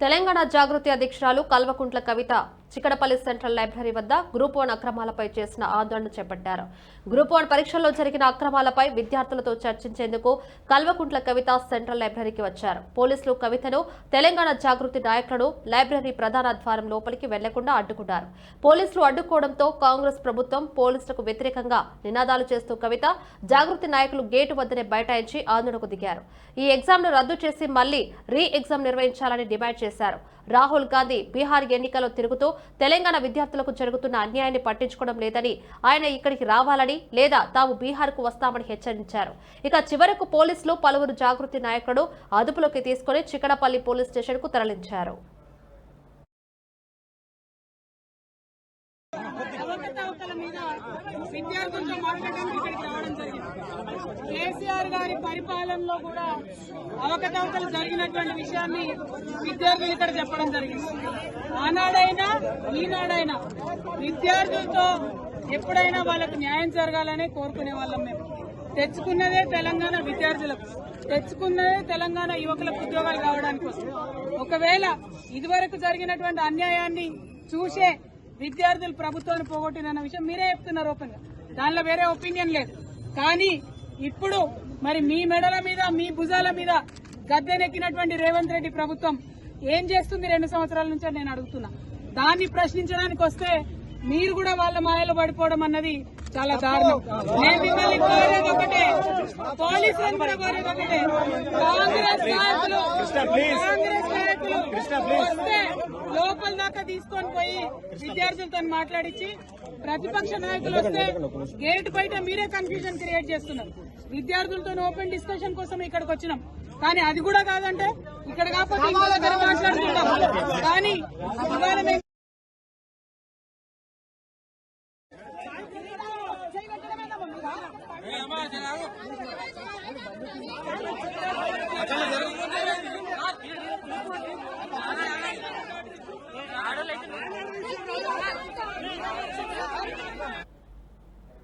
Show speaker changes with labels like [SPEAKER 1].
[SPEAKER 1] తెలంగాణ జాగృతి అధ్యక్షురాలు Kalvakuntla Kavitha Chikkadpally central library వద్ద group one అక్రమాలపై చేసిన ఆందోళన చేపట్టారు. గ్రూప్ వన్ పరీక్షల్లో జరిగిన అక్రమాలపై విద్యార్థులతో చర్చించేందుకు కల్వకుంట్ల కవిత సెంట్రల్ లైబ్రరీకి వచ్చారు. పోలీసులు కవితను తెలంగాణ జాగృతి నాయకులను లైబ్రరీ ప్రధాన ద్వారం లోపలికి వెళ్ళకుండా అడ్డుకున్నారు. పోలీసులు అడ్డుకోవడంతో కాంగ్రెస్ ప్రభుత్వం పోలీసులకు వ్యతిరేకంగా నినాదాలు చేస్తూ కవిత జాగృతి నాయకులు గేటు వద్దనే బైఠాయించి ఆందోళనకు దిగారు. ఈ ఎగ్జామ్ను రద్దు చేసి మళ్ళీ రీ ఎగ్జామ్ నిర్వహించాలని డిమాండ్ చేశారు. రాహుల్ గాంధీ బీహార్ ఎన్నికల్లో తిరుగుతూ తెలంగాణ విద్యార్థులకు జరుగుతున్న అన్యాయాన్ని పట్టించుకోవడం లేదని ఆయన ఇక్కడికి రావాలని లేదా తాము బీహార్కు వస్తామని హెచ్చరించారు. ఇక చివరకు పోలీసులు పలువురు జాగృతి నాయకులను అదుపులోకి తీసుకుని చికడపల్లి పోలీస్ స్టేషన్కు తరలించారు.
[SPEAKER 2] విద్యార్థులతో మాట్లాడడానికి ఇక్కడికి రావడం జరిగింది. కేసీఆర్ గారి పరిపాలనలో కూడా అవకతవకలు జరిగినటువంటి విషయాన్ని విద్యార్థులు ఇక్కడ చెప్పడం జరిగింది. ఆనాడే ఈనాడైనా విద్యార్థులతో ఎప్పుడైనా వాళ్ళకు న్యాయం జరగాలనే కోరుకునే వాళ్ళం మేము. తెచ్చుకున్నదే తెలంగాణ విద్యార్థులకు తెచ్చుకున్నదే తెలంగాణ యువకులకు ఉద్యోగాలు కావడానికి ఒకవేళ ఇదివరకు జరిగినటువంటి అన్యాయాన్ని చూసే విద్యార్థులు ప్రభుత్వాన్ని పోగొట్టిన విషయం మీరే చెప్తున్నారు ఓపెన్గా దానిలో వేరే ఒపీనియన్ లేదు. కానీ ఇప్పుడు మరి మీ మెడల మీద మీ భుజాల మీద గద్దెనెక్కినటువంటి రేవంత్ రెడ్డి ప్రభుత్వం ఏం చేస్తుంది రెండు సంవత్సరాల నుంచి నేను అడుగుతున్నా. దాన్ని ప్రశ్నించడానికి వస్తే మీరు కూడా వాళ్ళ మాయలో పడిపోవడం అన్నది చాలా దారుణం. నేను మిమ్మల్ని కోరేది ఒకటే పోలీసులను కూడా కోరేది ఒకటే. కాంగ్రెస్ నాయకులు కాంగ్రెస్ నాయకులు వస్తే లోపల దాకా తీసుకొని పోయి విద్యార్థులతో మాట్లాడించి ప్రతిపక్ష నాయకులు వస్తే గేట్ బయట మీరే కన్ఫ్యూజన్ క్రియేట్ చేస్తున్నారు. విద్యార్థులతో ఓపెన్ డిస్కషన్ కోసం ఇక్కడికి వచ్చినాం. కానీ అది కూడా కాదంటే ఇక్కడ కాకపోతే ఇంకో దగ్గర మాట్లాడుకుంటాం కానీ ఇవాళ మేము